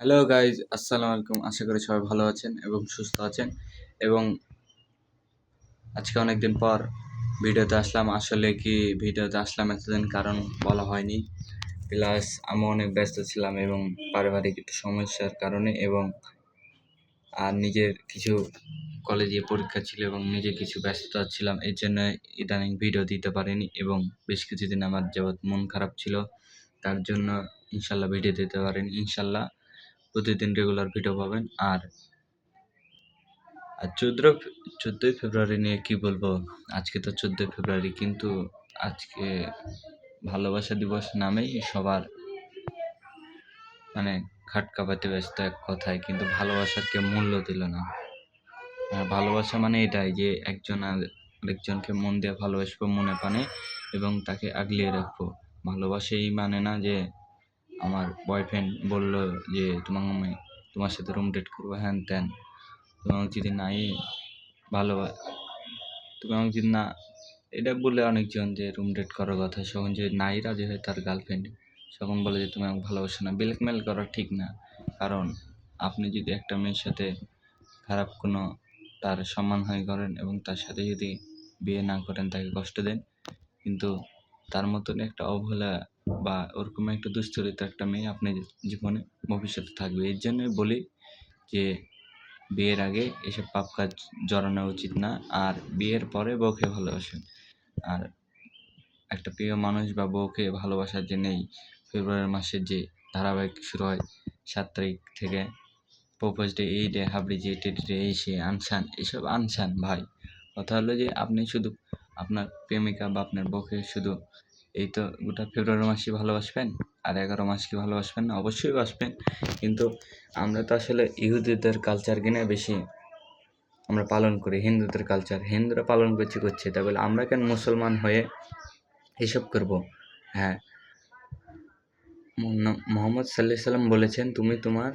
Hello guys আসসালামু আলাইকুম আশা করি সবাই ভালো আছেন এবং সুস্থ আছেন। এবং আজকে অনেক দিন পর ভিডিওতে আসলাম। আসলে কি ভিডিওতে আসলাম এতদিন কারণ বলা হয়নি। প্লাস আমি অনেক ব্যস্ত ছিলাম এবং পারিবারিক একটু সমস্যার কারণে এবং আর নিজের কিছু কলেজে পরীক্ষা ছিল এবং নিজে কিছু ব্যস্ততা ছিলাম। এর জন্য ইদানিং ভিডিও দিতে পারিনি এবং বেশ কিছুদিন আমার যাবৎ মন খারাপ ছিল। তার জন্য ইনশাল্লাহ ভিডিও দিতে পারেন। ইনশাল্লাহ প্রতিদিন রেগুলার ভিডিও পাবেন। আর আর চোদ্দ, চোদ্দোই ফেব্রুয়ারি নিয়ে কি বলব? আজকে তো চোদ্দোই ফেব্রুয়ারি, কিন্তু আজকে ভালোবাসা দিবস নামেই সবার মানে খাটকা পাতে ব্যস্ত এক কথায়, কিন্তু ভালোবাসার কেউ মূল্য দিল না। ভালোবাসা মানে এটাই যে একজন আরেকজনকে মন দিয়ে ভালোবাসবো মনে পানে এবং তাকে আগলিয়ে রাখব। ভালোবাসা এই মানে না যে আমার বয়ফ্রেন্ড বলল যে, তোমার আমি তোমার সাথে রুম ডেট করব। হ্যান ত্যান, তুমি আমাকে যদি নাই ভালো তুমি আমাকে যদি না এটা বলে অনেকজন যে রুম ডেট করার কথা। তখন যদি নাই রাজি হয় তার গার্লফ্রেন্ড তখন বলে যে, তুমি আমাকে ভালোবাসো না। ব্ল্যাকমেল করা ঠিক না। কারণ আপনি যদি একটা মেয়ের সাথে খারাপ কোনো তার সম্মানহানি করেন এবং তার সাথে যদি বিয়ে না করেন, তাকে কষ্ট দেন, কিন্তু তার মতন একটা অবহেলা বা ওরকম একটা দুশ্চরিত্র একটা মেয়ে আপনার জীবনে ভবিষ্যতে থাকবে, এর জন্যই বলি যে বিয়ের আগে এসব পাপ কাজ জড়ানো উচিত না। আর বিয়ের পরে বউকে ভালোবাসেন। আর একটা প্রিয় মানুষ বা বউকে ভালোবাসার জন্যেই ফেব্রুয়ারি মাসের যে ধারাবাহিক শুরু হয়, সাত তারিখ থেকে প্রপোজ ডে, এই ডে, হাবড়ি যে টেডি ডে, এই সে আনসান এসব আনসান ভাই। কথা হলো যে আপনি শুধু আপনার প্রেমিকা বা আপনার বউকে শুধু এই তো গোটা ফেব্রুয়ারি মাসে ভালোবাসবেন, আর এগারো মাস কি ভালোবাসবেন না? অবশ্যই বাসবেন। কিন্তু আমরা তো আসলে ইহুদিদের কালচার কিনে বেশি আমরা পালন করি, হিন্দুদের কালচার হিন্দুরা পালন করছে করছে। তা বলে আমরা কেন মুসলমান হয়ে এসব করব? হ্যাঁ। মোহাম্মদ সাল্লাহ সাল্লাম বলেছেন, তুমি তোমার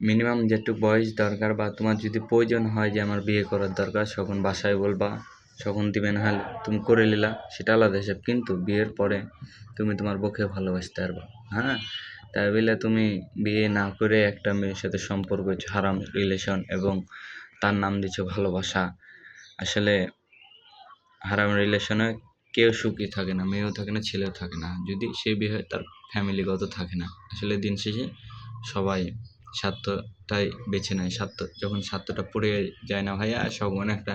মিনিমাম যেটুকু বয়স দরকার বা তোমার যদি প্রয়োজন হয় যে আমার বিয়ে করার দরকার তখন বাসায় বলবা। তখন দিবে হলে তুমি করে নিলা সেটা আলাদা হিসাব। কিন্তু বিয়ের পরে তুমি তোমার বউকে ভালোবাসতে পারবা। হ্যাঁ? তাই বলে তুমি বিয়ে না করে একটা মেয়ের সাথে সম্পর্ক, হারাম রিলেশন এবং তার নাম দিচ্ছে ভালোবাসা। আসলে হারাম রিলেশনে কেউ সুখী থাকে না, মেয়েও থাকে না, ছেলেও থাকে না। যদি সে বিয়ে হয়, তার ফ্যামিলিগত থাকে না। আসলে দিন শেষে সবাই স্বার্থটাই বেছে নেয় স্বার্থ যখন স্বার্থটা পড়ে যায় না ভাইয়া তখন একটা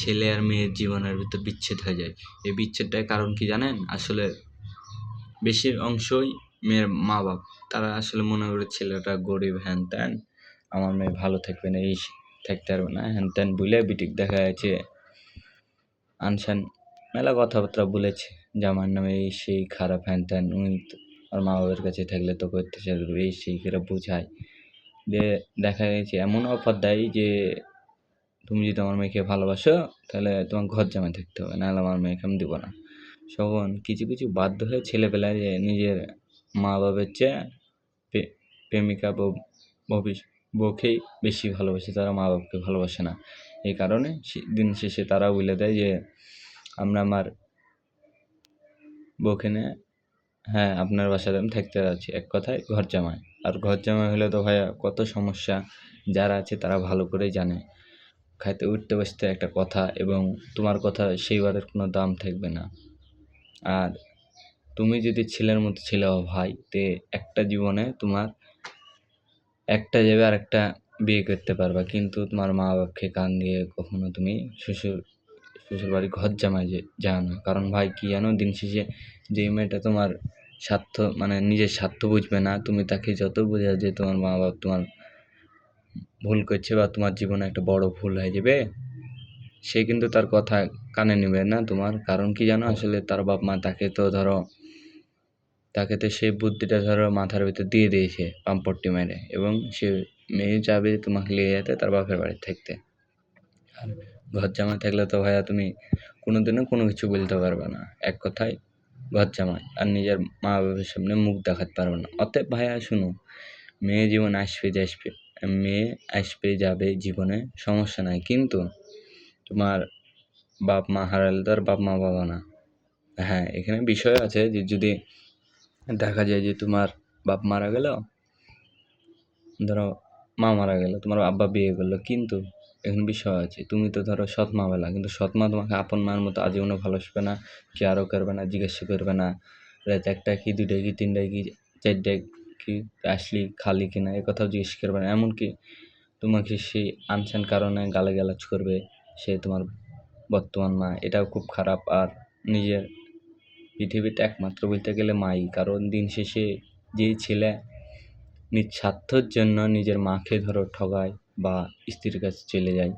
ছেলে আর মেয়ের জীবনের ভিতর বিচ্ছেদ হয়ে যায়। এই বিচ্ছেদটার কারণ কি জানেন? আসলে বেশি অংশই মেয়ের মা বাপ তারা আসলে মনে করে ছেলেটা গরিব, হ্যান ত্যান। আমার মেয়ে ভালো থাকবে না, এই থাকতে পারবে না, হ্যান ত্যান বলে বিটিক দেখা যাচ্ছে। আনসান মেলা কথাবার্তা বলেছে জামার নামে এই সেই খারাপ হ্যান ত্যান, উনি আর মা বাবার কাছে থাকলে তো করতে চাইবে এই সেই করে বোঝায়। যে দেখা গেছে এমন অফার দেয় যে তুমি যদি আমার মেয়েকে ভালোবাসো, তাহলে তোমার ঘর জামাই থাকতে হবে, নাহলে আমার মেয়েকে আমি দেবো না। তখন কিছু কিছু বাধ্য হয়ে ছেলেবেলায় নিজের মা বাবার চেয়ে প্রেমিকা ভবিষ্যৎ বউকেই বেশি ভালোবাসে, তারা মা বাবাকে ভালোবাসে না। এই কারণে দিন শেষে তারা বলে দেয় যে, আমরা আমার বউকে নিয়ে হ্যাঁ আপনার বাসাতে আমি থাকতে যাচ্ছি এক কথায় ঘর জামাই। আর ঘর জামাই হলে তো ভাইয়া কত সমস্যা, যারা আছে তারা ভালো করেই জানে। খাইতে, উঠতে, বসতে একটা কথা এবং তোমার কথা সেইবারের কোনো দাম থাকবে না। আর তুমি যদি ছেলের মতো ছেলে হও ভাই, তে একটা জীবনে তোমার একটা যাবে আর একটা বিয়ে করতে পারবা। কিন্তু তোমার মা বাপকে কান দিয়ে কখনো তুমি শ্বশুর শ্বশুর বাড়ি ঘর জামাই যে যাও না। কারণ ভাই কী জানো, দিন শেষে যে মেয়েটা তোমার স্বার্থ মানে নিজের স্বার্থ বুঝবে না। তুমি তাকে যত বোঝা যে তোমার মা বাবা তোমার ভুল করছে বা তোমার জীবনে একটা বড় ভুল হয়ে যাবে, সে কিন্তু তার কথা কানে নেবে না তোমার। কারণ কি জানো? আসলে তার বাপ মা তাকে তো ধরো, তাকে তো সেই বুদ্ধিটা ধরো মাথার ভিতর দিয়ে দিয়েছে পাম্পট্টি মেরে। এবং সে মেয়ে যাবে তোমাকে নিয়ে যেতে তার বাপের বাড়ি থাকতে। আর ঘর জামাই থাকলে তো ভাইয়া তুমি কোনো দিনও কোনো কিছু বলতে পারবে না। এক কথায় ঘর জামাই আর নিজের মা বাবার সামনে মুখ দেখাতে পারবে না। অতএব ভাইয়া, শুনো, মেয়ে জীবন আসবে আসবে, মেয়ে আসবে, যাবে জীবনে, সমস্যা নাই। কিন্তু তোমার বাপ মা হারালে তো আর বাপ মা বাবা না। হ্যাঁ এখানে বিষয় আছে যে যদি দেখা যায় যে তোমার বাপ মারা গেল, ধরো মা মারা গেল, তোমার আব্বা বিয়ে করল, কিন্তু এখন বিষয় আছে তুমি তো ধরো সৎ মা বেলা, কিন্তু সৎ মা তোমাকে আপন মায়ের মতো আজীবনও ভালোবাসবে না, কেয়ারও করবে না, জিজ্ঞাসা করবে না। রাত একটা কি দুটায় কি তিনটায় কি চারটায় কি, আসলি খালি কি না এ কথাও জিজ্ঞেস করবে না। এমনকি তোমাকে সেই আনসান কারণে গালাগালাজ করবে, সে তোমার বর্তমান মা, এটাও খুব খারাপ। আর নিজের পৃথিবীতে একমাত্র বলতে গেলে মাই, কারণ দিন শেষে যেই ছেলে নিজ স্বার্থর জন্য নিজের মাকে ধরো ঠগায় বা স্ত্রীর কাছে চলে যায়।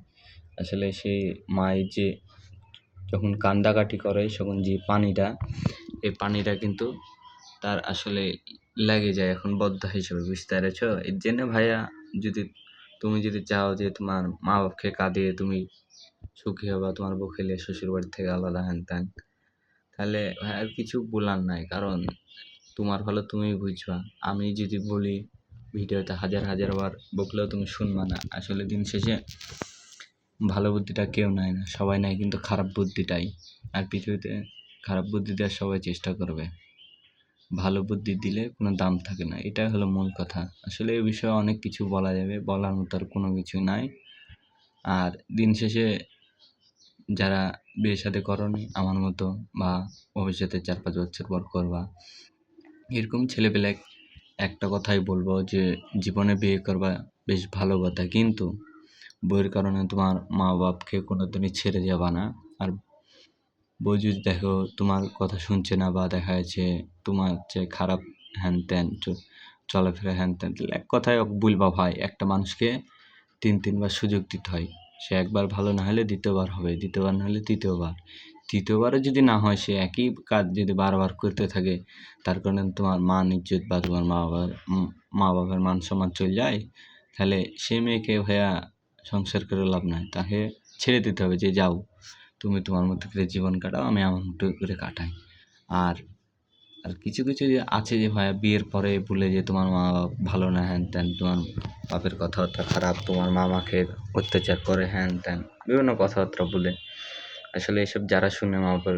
আসলে সেই মায়ের যে যখন কান্দাকাটি করে, তখন যে পানিটা এই পানিটা কিন্তু তার আসলে লেগে যায়, এখন বদ্ধ হিসেবে, বুঝতে পেরেছ? এর জন্য ভাইয়া যদি, তুমি যদি চাও যে তোমার মা বাপকে কাঁদিয়ে তুমি সুখী হবা, তোমার বউ খেলে শ্বশুর বাড়ি থেকে আলাদা হ্যান ত্যান, তাহলে ভাই আর কিছু বলার নাই, কারণ তোমার ভালো তুমি বুঝবা। আমি যদি বলি ভিডিওতে হাজার হাজার বার বকলেও তুমি শুনবা না। আসলে দিন শেষে ভালো বুদ্ধিটা কেউ নেয় না। সবাই নেয় কিন্তু খারাপ বুদ্ধিটাই। আর পৃথিবীতে খারাপ বুদ্ধি দেওয়ার সবাই চেষ্টা করবে। ভালো বুদ্ধি দিলে কোনো দাম থাকে না। এটাই হলো মূল কথা। আসলে এই বিষয়ে অনেক কিছু বলা যাবে। বলার মতো আর কোনো কিছু নাই। আর দিন শেষে যারা বিয়ে সাথে করনি, আমার মতো বা ভবিষ্যতে চার পাঁচ বছর পর করবা, এরকম ছেলেপেলে একটা কথাই বলব যে, জীবনে বিয়ে করবা বেশ ভালো কথা। কিন্তু বইয়ের কারণে তোমার মা বাপকে কোনো দিনই ছেড়ে যাবা না। আর বউ যদি দেখো, তোমার কথা শুনছে না বা দেখা যাচ্ছে তোমার যে খারাপ হ্যান ত্যান চলাফেরা হ্যান ত্যান এক কথায় বলবা ভাই, একটা মানুষকে তিন, তিনবার সুযোগ দিতে হয়। সে একবার ভালো না হলে দ্বিতীয়বার হবে, দ্বিতীয়বার না হলে তৃতীয়বার। তৃতীয়বারও যদি না হয়, সে একই কাজ যদি বারবার করতে থাকে, তার কারণে তোমার মান, ইজ্জত বা তোমার মা বাবার মা বাবার মান সম্মান চলে যায়, তাহলে সে মেয়েকে ভাইয়া সংসার করে লাভ নাই। তাকে ছেড়ে দিতে হবে যে, যাও, তুমি তোমার মতো করে জীবন কাটাও, আমি আমার মতো করে কাটাই। আর আর কিছু কিছু যে আছে যে ভাইয়া বিয়ের পরে বলে যে, তোমার মা বাপ ভালো না, হ্যান ত্যান, তোমার বাপের কথাবার্তা খারাপ, তোমার মামাকে অত্যাচার করে, হ্যান ত্যান, বিভিন্ন কথাবার্তা বলে। আসলে এসব যারা শুনে মা বাবার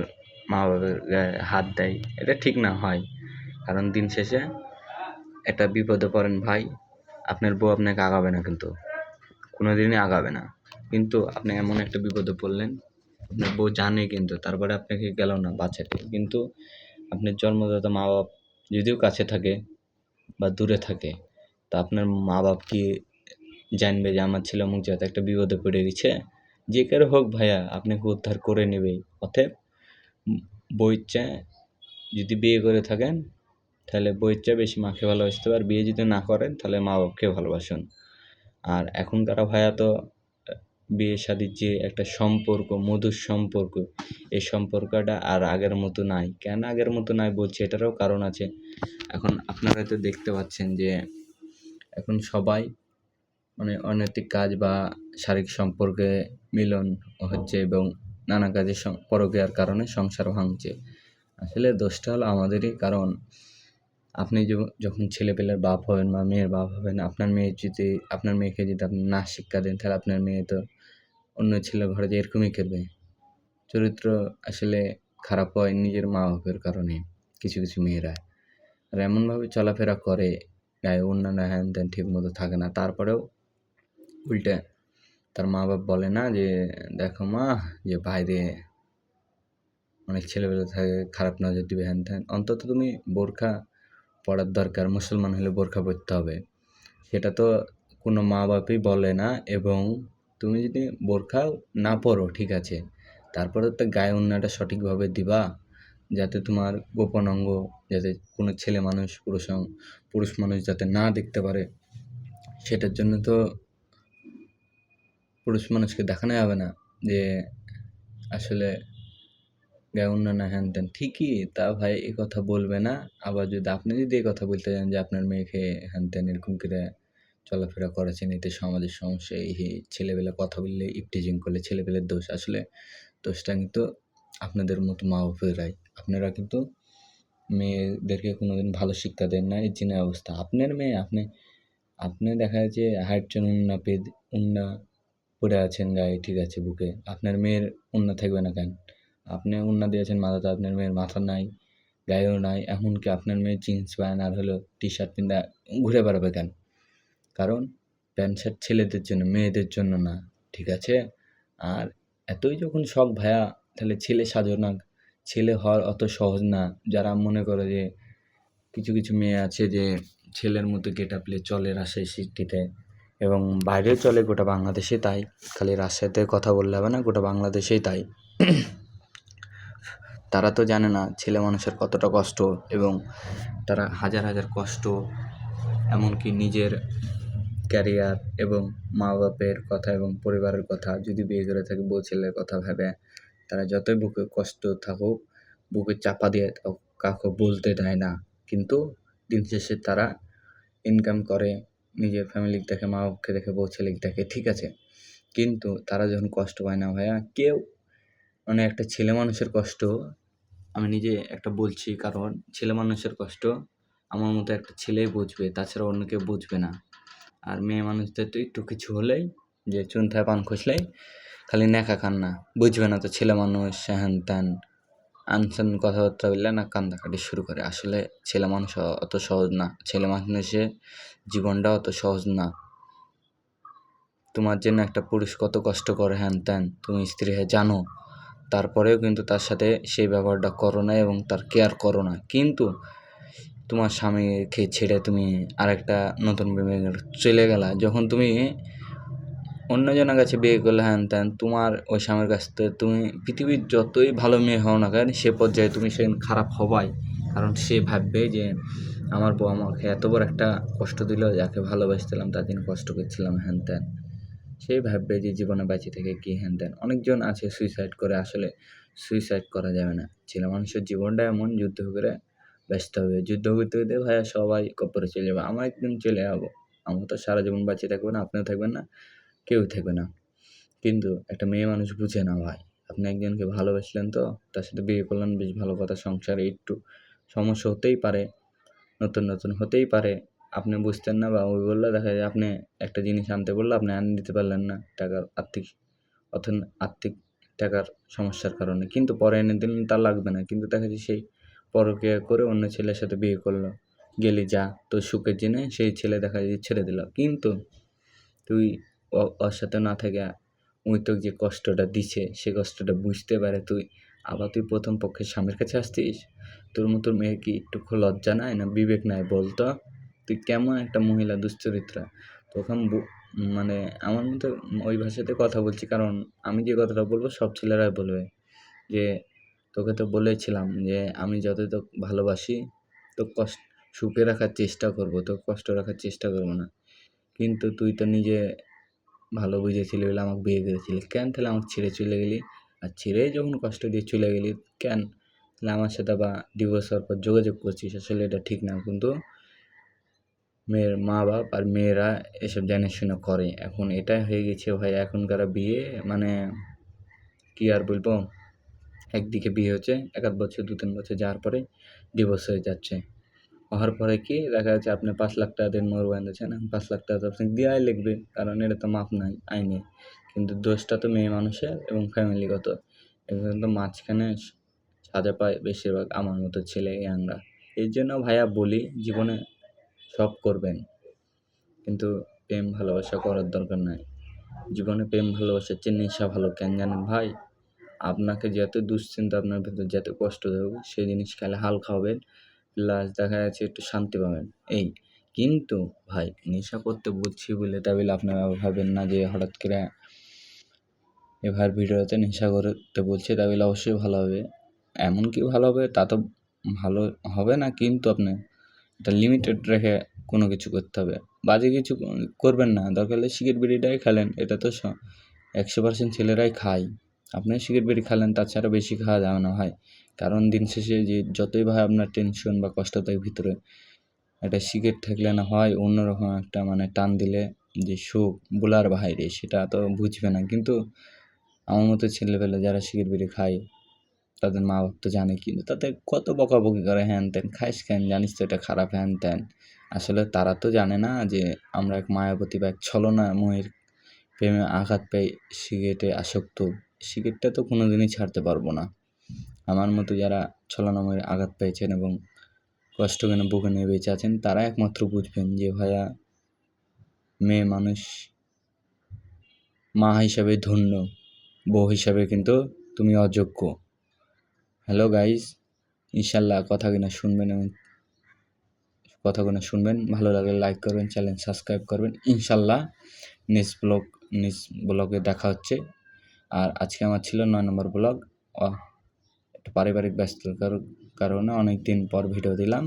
মা বাবার গায়ে হাত দেয়, এটা ঠিক না, হয়। কারণ দিন শেষে একটা বিপদে পড়েন ভাই, আপনার বউ আপনাকে আগাবে না কিন্তু। কোনো দিনই আগাবে না। কিন্তু আপনি এমন একটা বিপদে পড়লেন, আপনার বউ জানে কিন্তু, তারপরে আপনাকে গেল না বাঁচাতে। কিন্তু আপনার জন্মদাতা মা বাপ যদিও কাছে থাকে বা দূরে থাকে, তা আপনার মা বাপ কি জানবে যে আমার ছেলে অমুক জায়গাতে একটা বিপদে পড়ে গেছে? যে কারও হোক ভাইয়া, আপনাকে উদ্ধার করে নেবে। অতএব বইয়ের চেয়ে যদি বিয়ে করে থাকেন, তাহলে বইয়ের চেয়ে বেশি মাকে ভালোবাসতে আর বিয়ে যদি না করেন, তাহলে মা বাপকে ভালোবাসুন। আর এখনকার ভাইয়া তো বিয়ে শাদির যে একটা সম্পর্ক, মধুর সম্পর্ক, এই সম্পর্কটা আর আগের মতো নাই। কেন আগের মতো নাই বলছি, এটারও কারণ আছে। এখন আপনারা তো দেখতে পাচ্ছেন যে, এখন সবাই মানে অনৈতিক কাজ বা শারীরিক সম্পর্কে মিলন হচ্ছে এবং নানা কাজে পরকীয়ার কারণে সংসার ভাঙছে। আসলে দোষটা হলো আমাদেরই, কারণ আপনি যখন ছেলেপেলের বাপ হবেন বা মেয়ের বাপ হবেন, আপনার মেয়ে যদি, আপনার মেয়েকে যদি আপনি না শিক্ষা দেন, তাহলে আপনার মেয়ে তো অন্য ছেলে ঘরে যে এরকমই করবে চরিত্র আসলে খারাপ হয় নিজের মা বাপের কারণে, কিছু কিছু মেয়েরা। আর এমনভাবে চলাফেরা করে, গায়ে অন্যান্য হ্যান ত্যান ঠিক মতো থাকে না, তারপরেও উল্টে। তার মা বাপ বলে না যে, দেখো মা, যে বাইরে অনেক ছেলেবেলা থাকে, খারাপ নজর দিবে, হ্যান ত্যান। অন্তত তুমি বোরখা পড়ার দরকার, মুসলমান হলে বোরখা পরতে হবে। সেটা তো কোনো মা বাপই বলে না এবং তুমি যদি বোরখা না পরো, ঠিক আছে, তারপরে তো গায়ে অন্যটা সঠিকভাবে দিবা, যাতে তোমার গোপন অঙ্গ, যাতে কোনো ছেলে মানুষ, পুরুষ পুরুষ মানুষ যাতে না দেখতে পারে। সেটার জন্য তো পুরুষ মানুষকে দেখানো যাবে না যে আসলে গায়ে অন্যান্য হ্যান ত্যান ঠিকই, তা ভাই এ কথা বলবে না। আবার যদি আপনি যদি এই কথা বলতে চান যে আপনার মেয়েকে হ্যান ত্যান এরকম করে চলাফেরা করেছেন, এতে সমাজের সমস্যা, এই ছেলেবেলা কথা বললে ইপটিজিং করলে ছেলেবেলের দোষ, আসলে দোষটা কিন্তু আপনাদের মতো মা বাপেরাই আপনারা কিন্তু মেয়েদেরকে কোনোদিন ভালো শিক্ষা দেন না, এই জিনের অবস্থা। আপনার মেয়ে, আপনি আপনি দেখা যাচ্ছে হাইটজন উন্না পেদ উন্না পরে আছেন গায়ে, ঠিক আছে, বুকে। আপনার মেয়ের উন্না থাকবে না কেন? আপনি উন্না দিয়েছেন মাথাতে আপনার মেয়ের মাথা নাই, গায়েও নাই, এমনকি আপনার মেয়ে জিন্স প্যান্ট আর হলো টি শার্ট পিন্ধা ঘুরে বেড়াবে কেন? কারণ প্যান্ট শার্ট ছেলেদের জন্য, মেয়েদের জন্য না, ঠিক আছে? আর এতই যখন শখ ভায়া তাহলে ছেলে সাজো না, ছেলে হওয়ার অত সহজ না। যারা মনে করে যে কিছু কিছু মেয়ে আছে যে ছেলের মতো গেট আপলে চলে রাজশাহী সিটিতে এবং বাইরেও চলে গোটা বাংলাদেশে তাই। খালি রাজশাহীতে কথা বললে হবে না, গোটা বাংলাদেশেই তাই। তারা তো জানে না ছেলে মানুষের কতটা কষ্ট এবং তারা হাজার হাজার কষ্ট, এমনকি নিজের ক্যারিয়ার এবং মা বাপের কথা এবং পরিবারের কথা যদি বিয়ে করে থাকে, বউ ছেলের কথা ভেবে, তারা যতই বুকে কষ্ট থাকুক, বুকে চাপা দিয়ে কাউকে বলতে দেয় না। কিন্তু দিন শেষে তারা ইনকাম করে নিজের ফ্যামিলি দেখে মা বাপকে দেখে বউ ছেলেকে দেখে ঠিক আছে। কিন্তু তারা যখন কষ্ট পায় না ভাইয়া, কেউ মানে একটা ছেলে মানুষের কষ্ট, আমি নিজে একটা বলছি কারণ ছেলে মানুষের কষ্ট, আমার মতো একটা ছেলেই বুঝবে, তাছাড়া অন্য কেউ বুঝবে না। আর মেয়ে মানুষদের তো একটু কিছু হলেই, যে চুনথায় পান খসলেই খালি নেকা কান্না বুঝবে না তো ছেলে মানুষ হ্যান ত্যান আনসান কথাবার্তা বললে না কান্দাকাটি শুরু করে। আসলে ছেলে মানুষ অত সহজ না। ছেলে মানুষের জীবনটা অত সহজ না। তোমার জন্য একটা পুরুষ কত কষ্ট করে, হ্যান ত্যান। তুমি স্ত্রী হ্যাঁ জানো। তারপরেও কিন্তু তার সাথে সেই ব্যবহারটা করো না এবং তার কেয়ার করো না। কিন্তু তোমার স্বামীকে ছেড়ে তুমি আরেকটা নতুন প্রেমিকের চলে গেলা। যখন তুমি অন্যজনের কাছে বিয়ে করলে হ্যান ত্যান, তোমার ওই স্বামীর কাছ থেকে তুমি পৃথিবীর যতই ভালো মেয়ে হও না কেন, সে পর্যায়ে তুমি সেদিন খারাপ হবাই। কারণ সে ভাববে যে আমার বউ আমাকে এত বড় একটা কষ্ট দিল, যাকে ভালোবাসছিলাম, তার দিন কষ্ট করছিলাম হ্যান ত্যান। সেই ভাববে যে জীবনে বেঁচে থেকে কী হ্যান ত্যান। অনেকজন আছে সুইসাইড করে, আসলে সুইসাইড করা যাবে না। ছেলে মানুষের জীবনটা এমন, যুদ্ধ করে ব্যস্ত হবে। যুদ্ধ করতে করতে ভাইয়া সবাই কপরে চলে যাবে। আমার একদিন চলে যাব। আমার তো সারা জীবন বাঁচিয়ে থাকবে না, আপনিও থাকবেন না। কেউ থাকবে না। কিন্তু একটা মেয়ে মানুষ বুঝে না ভাই। আপনি একজনকে ভালোবাসলেন তো, তার সাথে বিয়ে করলেন, বেশ ভালো কথা। সংসারে একটু সমস্যা হতেই পারে, নতুন নতুন হতেই পারে। আপনি বুঝতেন না বা ওই বললে দেখা যায় আপনি একটা জিনিস আনতে বললে আপনি আন দিতে পারলেন না টাকার আর্থিক অর্থ আর্থিক টাকার সমস্যার কারণে। কিন্তু পরে এনে দিলেন তার লাগবে না। কিন্তু দেখা যায় সেই পরকিয়া করে অন্য ছেলের সাথে বিয়ে করল, গেলি যা, তোর সুখের জেনে সেই ছেলে দেখা যায় ছেড়ে দিল। কিন্তু তুই ওর সাথে না থেকে। উই তোকে যে কষ্টটা দিছে, সে কষ্টটা বুঝতে পারে। তুই, আবার তুই প্রথম পক্ষে স্বামীর কাছে আসতিস? তোর মতো মেয়ে কি একটু লজ্জা নাই না বিবেক নাই বলতো তুই কেমন একটা মহিলা, দুশ্চরিত্রা? তখন মানে আমার মতো ওই ভাষাতে কথা বলছি, কারণ আমি যে কথাটা বলব সব ছেলেরাই বলবে। যে, তোকে তো বলেছিলাম যে, আমি যত তো ভালোবাসি তো কষ্ট, সুখে রাখার চেষ্টা করব তো কষ্ট রাখার চেষ্টা করব না। কিন্তু তুই তো নিজে ভালো বুঝেছিলি বলে আমাকে বিয়ে করেছিলি। কেন তাহলে আমাকে ছেড়ে চলে গেলি? আর ছেড়ে যখন কষ্ট দিয়ে চলে গেলি, কেন? তাহলে আমার সাথে বা ডিভোর্স হওয়ার পর যোগাযোগ করছিস? আসলে এটা ঠিক না কিন্তু মেয়ের মা বাপ আর মেয়েরা এসব জানে শুনে করে। এখন এটাই হয়ে গেছে ভাই, এখনকার বিয়ে মানে কী আর বলব? একদিকে বিয়ে হচ্ছে, এক আধ বছর দু তিন বছর যাওয়ার পরে ডিভোর্স হয়ে যাচ্ছে। হওয়ার পরে কি দেখা যাচ্ছে আপনি পাঁচ লাখ টাকা দিন মোর বাঁধেছেন পাঁচ লাখ টাকা তো আপনি দেওয়াই লিখবে, কারণ এটা তো মাপ নাই, আইনে। কিন্তু দোষটা তো মেয়ে মানুষের এবং ফ্যামিলিগত এগুলো তো মাঝখানে সাজা পায় বেশিরভাগ আমার মতো ছেলে ইয়াংরা এই জন্য ভাইয়া বলি, জীবনে সব করবেন। কিন্তু প্রেম ভালোবাসা করার দরকার নাই। জীবনে প্রেম ভালোবাসার চেয়ে নেশা ভালো, কেন জানেন ভাই? আপনাকে যত দুশ্চিন্তা আপনার ভেতর যত কষ্ট দেবে, সেই জিনিস খেলে হালকা হবেন প্লাস দেখা যাচ্ছে একটু শান্তি পাবেন। এই, কিন্তু ভাই, নেশা করতে বলছি বলে তা বলে আপনারা ভাবেন না যে হঠাৎ করে এবার ভিডিওতে নেশা করতে বলছে তা বলে অবশ্যই ভালো হবে। এমন কি ভালো হবে তা তো ভালো হবে না, কিন্তু আপনি এটা লিমিটেড রেখে কোনো কিছু করতে হবে। বাজে কিছু করবেন না, দরকার হলে সিগারেট বিড়িটাই খেলেন, এটা তো একশো পার্সেন্ট ছেলেরাই খায়। আপনি সিগারেট বিড়ি খেলেন, তাছাড়া বেশি খাওয়া যাবে না ভাই। কারণ দিন শেষে যে যতই ভাই আপনার টেনশন বা কষ্ট থাকে ভিতরে, একটা সিগারেট থাকলে না হয় অন্যরকম একটা মানে টান দিলে যে সুখ, বোলার বাইরে, সেটা তো বুঝবে না। কিন্তু আমার মতো ছেলেবেলা যারা সিগারেট বিড়ি খায়, তাদের মা বাপ তো জানে কিন্তু তাদের কত বকাবকি করে, হ্যান ত্যান, খাইস কেন? জানিস তো এটা খারাপ, হ্যান ত্যান। আসলে তারা তো জানে না যে আমরা এক মায়াবতী বা এক ছলনা ময়ের প্রেমে আঘাত পাই সিগারেটে আসক্ত। সিগারেটটা তো কোনো দিনই ছাড়তে পারব না। আমার মতো যারা ছলনাময়ের আঘাত পেয়েছেন এবং কষ্ট কেন বুকে নিয়ে বেঁচে আছেন, তারা একমাত্র বুঝবেন যে ভাইয়া মেয়ে মানুষ মা হিসাবে ধন্য, বউ হিসাবে কিন্তু তুমি অযোগ্য। হ্যালো গাইস, ইনশাল্লাহ কথাগুলো শুনবেন এবং কথাগুলো শুনবেন। ভালো লাগলে লাইক করবেন, চ্যানেল সাবস্ক্রাইব করবেন। ইনশাল্লাহ নেক্সট ব্লগ, নেক্সট ব্লগে দেখা হচ্ছে। আর আজকে আমার ছিল নয় নম্বর ব্লগ। একটু পারিবারিক ব্যস্ততার কারণে অনেক দিন পর ভিডিও দিলাম।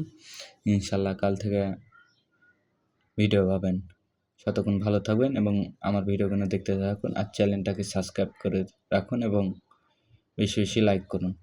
ইনশাল্লাহ কাল থেকে ভিডিও পাবেন। ততক্ষণ ভালো থাকবেন এবং আমার ভিডিওগুলো দেখতে থাকুন আর চ্যানেলটাকে সাবস্ক্রাইব করে রাখুন এবং বেশি বেশি লাইক করুন।